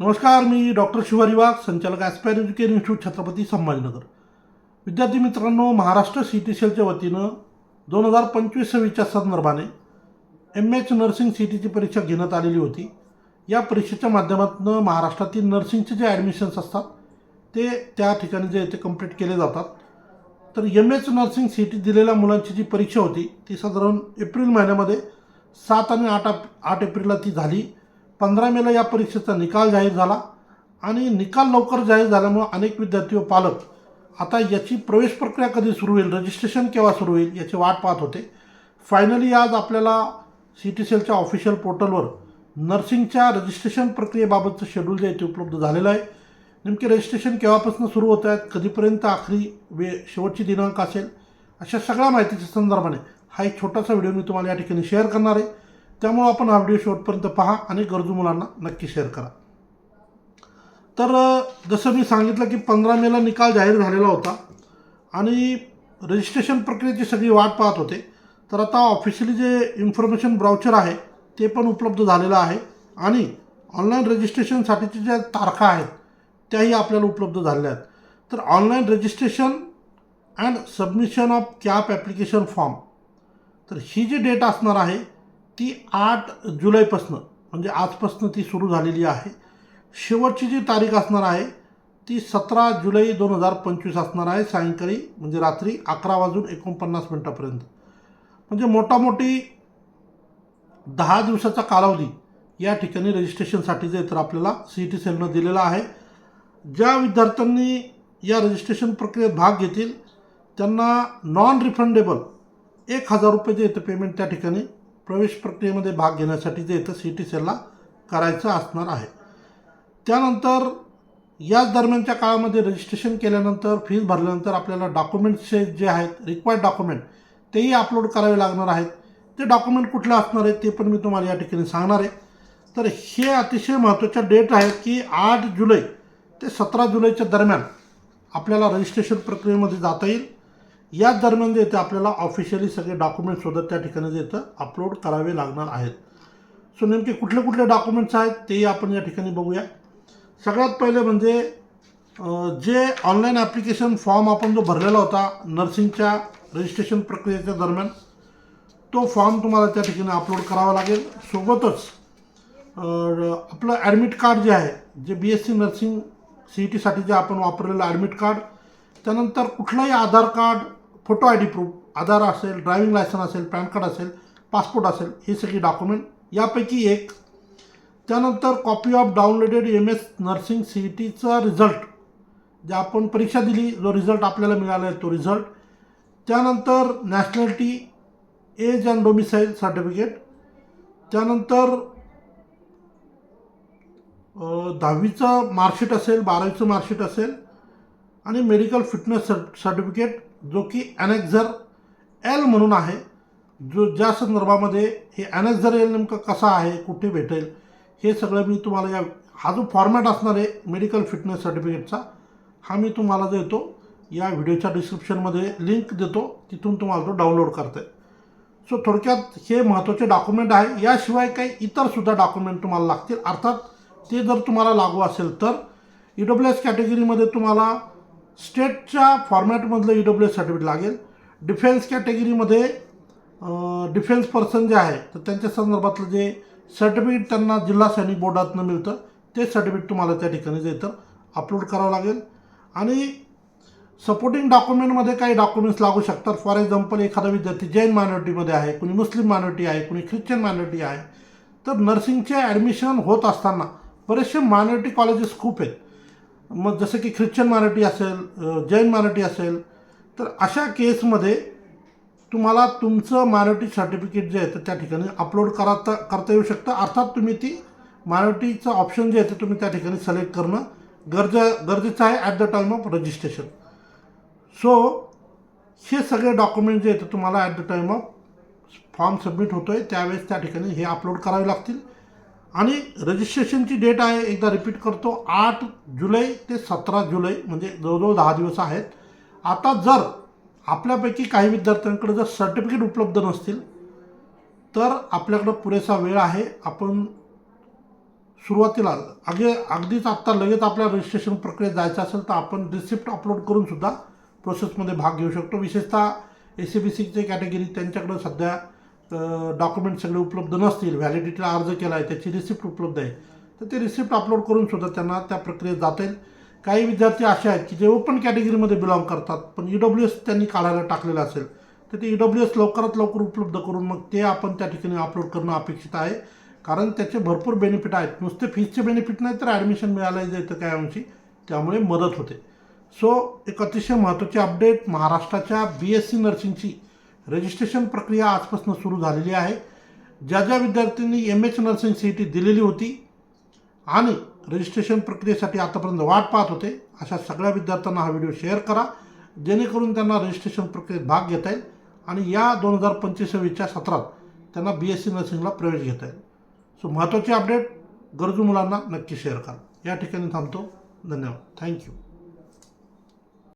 नमस्कार मी डॉक्टर शिवारी वाघ संचालक aspire education institute Chhatrapati Sambhajinagar. विद्यार्थी मित्रांनो महाराष्ट्र सी टी सेलच्या वतीनं दोन हजार पंचवीस सव्वीसच्या संदर्भाने एम एच नर्सिंग सी टीची परीक्षा घेण्यात आलेली होती. या परीक्षेच्या माध्यमातून महाराष्ट्रातील नर्सिंगचे जे ॲडमिशन्स असतात ते त्या ठिकाणी जे ते कंप्लीट केले जातात. तर M H nursing C T दिलेल्या मुलांची जी परीक्षा होती ती साधारण एप्रिल महिन्यामध्ये सात आणि आठ आठ एप्रिलला ती झाली. पंधरा मेला या परीक्षेचा निकाल जाहीर झाला आणि निकाल लवकर जाहीर झाल्यामुळं अनेक विद्यार्थी व पालक आता याची प्रवेश प्रक्रिया कधी सुरू होईल रजिस्ट्रेशन केव्हा सुरू होईल याची वाट पाहत होते. फायनली आज आपल्याला सी टी सेलच्या ऑफिशियल पोर्टलवर नर्सिंगच्या रजिस्ट्रेशन प्रक्रियेबाबतचं शेड्यूल जे आहे ते उपलब्ध झालेलं आहे. नेमके रजिस्ट्रेशन केव्हापासून सुरू होत आहेत कधीपर्यंत आखरी वे शेवटची दिनांक असेल अशा सगळ्या माहितीच्या संदर्भाने हा एक छोटासा व्हिडिओ मी तुम्हाला या ठिकाणी शेअर करणार आहे. त्यामुळं आपण हा व्हिडिओ शेवटपर्यंत पहा आणि गरजू मुलांना नक्की शेअर करा. तर जसं मी सांगितलं की पंधरा मेला निकाल जाहीर झालेला होता आणि रजिस्ट्रेशन प्रक्रियेची सगळी वाट पाहत होते. तर आता ऑफिशियली जे इन्फॉर्मेशन ब्राउचर आहे ते पण उपलब्ध झालेलं आहे आणि ऑनलाईन रजिस्ट्रेशनसाठीच्या ज्या तारखा आहेत त्याही आपल्याला उपलब्ध झालेल्या आहेत. तर online registration and submission of CAP application form तर ही जी डेट असणार आहे ती आठ जुलैपासनं म्हणजे आजपासनं ती सुरू झालेली आहे. शेवटची जी तारीख असणार आहे ती सतरा जुलै दोन हजार पंचवीस असणार आहे सायंकाळी म्हणजे रात्री अकरा वाजून एकोणपन्नास मिनटापर्यंत. म्हणजे मोठामोठी दहा दिवसाचा कालावधी या ठिकाणी रजिस्ट्रेशनसाठीचं जे तर आपल्याला सी टी सेलनं दिलेला आहे. ज्या विद्यार्थ्यांनी या रजिस्ट्रेशन प्रक्रियेत भाग घेतील त्यांना नॉन रिफंडेबल एक हजार रुपये जे येतं पेमेंट त्या ठिकाणी प्रवेश प्रक्रियेमध्ये भाग घेण्यासाठी जे इथं सी टी सेलला करायचं असणार आहे. त्यानंतर याच दरम्यानच्या काळामध्ये रजिस्ट्रेशन केल्यानंतर फीज भरल्यानंतर आपल्याला डॉक्युमेंट्सचे जे आहेत रिक्वायर्ड डॉक्युमेंट तेही अपलोड करावे लागणार आहेत. ते डॉक्युमेंट कुठले असणार आहेत ते पण मी तुम्हाला या ठिकाणी सांगणार आहे. तर हे अतिशय महत्त्वाच्या डेट आहेत की आठ जुलै ते सतरा जुलैच्या दरम्यान आपल्याला रजिस्ट्रेशन प्रक्रियेमध्ये जाता येईल. याच दरम्यान जे येतं आपल्याला ऑफिशियली सगळे डॉक्युमेंट्ससुद्धा त्या ठिकाणी जे येतं अपलोड करावे लागणार आहेत. सो नेमके कुठले कुठले डॉक्युमेंट्स आहेत तेही आपण या ठिकाणी बघूया. सगळ्यात पहिले म्हणजे जे ऑनलाईन ॲप्लिकेशन फॉर्म आपण जो भरलेला होता नर्सिंगच्या रजिस्ट्रेशन प्रक्रियेच्या दरम्यान तो फॉर्म तुम्हाला त्या ठिकाणी अपलोड करावा लागेल. सोबतच आपलं ॲडमिट कार्ड जे आहे जे B S C nursing C E टीसाठी जे आपण वापरलेलं ॲडमिट कार्ड त्यानंतर कुठलंही Aadhaar card photo I D proof Aadhaar असेल ड्रायव्हिंग लायसन असेल पॅन कार्ड असेल पासपोर्ट असेल हे सगळी डॉक्युमेंट. यापैकी एक त्यानंतर copy of downloaded M S nursing C E टीचा रिझल्ट. जे आपण परीक्षा दिली जो रिझल्ट आपल्याला मिळाला आहे तो रिझल्ट. त्यानंतर nationality age and domicile certificate. त्यानंतर दहावीचं मार्कशीट असेल बारावीचं मार्कशीट असेल आणि मेडिकल फिटनेस सर सर्टिफिकेट. जो की ॲनेक्झर एल म्हणून आहे जो ज्या संदर्भामध्ये हे ॲनेक्झर एल नेमकं कसा आहे कुठे भेटेल हे सगळं मी तुम्हाला या हा जो फॉर्मॅट असणार आहे मेडिकल फिटनेस सर्टिफिकेटचा हा मी तुम्हाला देतो. या व्हिडिओच्या डिस्क्रिप्शनमध्ये लिंक देतो तिथून तुम्हाला तो डाउनलोड करता येईल. सो थोडक्यात हे महत्त्वाचे डॉक्युमेंट आहे. याशिवाय काही इतरसुद्धा डॉक्युमेंट तुम्हाला लागतील. अर्थात ते जर तुम्हाला लागू असेल तर ई डब्ल्यू एस कॅटेगरीमध्ये तुम्हाला स्टेटच्या फॉर्मॅटमधलं ई डब्ल्यू एस सर्टिफिकेट लागेल. डिफेन्स कॅटेगरीमध्ये डिफेन्स पर्सन जे आहे तर त्यांच्या संदर्भातलं जे सर्टिफिकेट त्यांना जिल्हा सैनिक बोर्डातनं मिळतं ते सर्टिफिकेट तुम्हाला त्या ठिकाणी जे तर अपलोड करावं लागेल. आणि सपोर्टिंग डॉक्युमेंटमध्ये काही डॉक्युमेंट्स लागू शकतात. फॉर एक्झाम्पल एखादा विद्यार्थी जैन मायनॉरिटीमध्ये आहे कुणी मुस्लिम मायनॉरिटी आहे कुणी ख्रिश्चन मायनॉरिटी आहे. तर नर्सिंगचे ॲडमिशन होत असताना बरेचसे मायनॉरिटी कॉलेजेस खूप आहेत. मग जसं की ख्रिश्चन मराठी असेल जैन मराठी असेल तर अशा केसमध्ये तुम्हाला तुमचं मायनॉरिटी सर्टिफिकेट जे आहे तर त्या ठिकाणी अपलोड करता करता येऊ शकतं. अर्थात तुम्ही ती मायनॉरिटीचं ऑप्शन जे आहे ते तुम्ही त्या ठिकाणी सिलेक्ट करणं गरजे गरजेचं आहे at the time of registration so हे सगळे डॉक्युमेंट जे आहेत ते तुम्हाला at the time of form submit होतो आहे त्यावेळेस त्या ठिकाणी हे अपलोड करावे लागतील. आणि रजिस्ट्रेशनची डेट आहे एकदा रिपीट करतो आठ जुलै ते सतरा जुलै म्हणजे जवळजवळ दहा दिवस आहेत. आता जर आपल्यापैकी काही विद्यार्थ्यांकडे जर सर्टिफिकेट उपलब्ध नसतील तर आपल्याकडं पुरेसा वेळ आहे. आपण सुरुवातीला अगे अगदीच आत्ता लगेच आपल्या रजिस्ट्रेशन प्रक्रियेत जायचं असेल तर आपण रिसिप्ट अपलोड करूनसुद्धा प्रोसेसमध्ये भाग घेऊ शकतो. विशेषतः ए सी बी सीचे कॅटेगरी त्यांच्याकडं सध्या डॉक्युमेंट सगळे उपलब्ध नसतील व्हॅलिडिटीला अर्ज केला आहे त्याची रिसिप्ट उपलब्ध आहे. तर ते रिसिप्ट अपलोड करून सुद्धा त्यांना त्या प्रक्रियेत जाता येईल. काही विद्यार्थी असे आहेत की जे ओपन कॅटेगरीमध्ये बिलॉंग करतात पण ई डब्ल्यू एस त्यांनी काढायला टाकलेलं असेल तर ते ई डब्ल्यू एस लवकरात लवकर उपलब्ध करून मग ते आपण त्या ठिकाणी अपलोड करणं अपेक्षित आहे. कारण त्याचे भरपूर बेनिफिट आहेत. नुसते फीसचे बेनिफिट नाही तर ॲडमिशन मिळालं जायचं काय अंशी त्यामुळे मदत होते. सो एक अतिशय महत्त्वाची अपडेट महाराष्ट्राच्या बी एस सी नर्सिंगची रजिस्ट्रेशन प्रक्रिया आजपासून सुरू झालेली आहे. ज्या ज्या विद्यार्थ्यांनी M H nursing C E T दिलेली होती आणि रजिस्ट्रेशन प्रक्रियेसाठी आतापर्यंत वाट पाहत होते अशा सगळ्या विद्यार्थ्यांना हा व्हिडिओ शेअर करा. जेणेकरून त्यांना रजिस्ट्रेशन प्रक्रियेत भाग घेता येईल आणि या दोन हजार पंचवीसच्या सत्रात त्यांना बी एस सी नर्सिंगला प्रवेश घेता येईल. सो महत्त्वाची अपडेट गरजू मुलांना नक्की शेअर करा. या ठिकाणी थांबतो. धन्यवाद. थँक्यू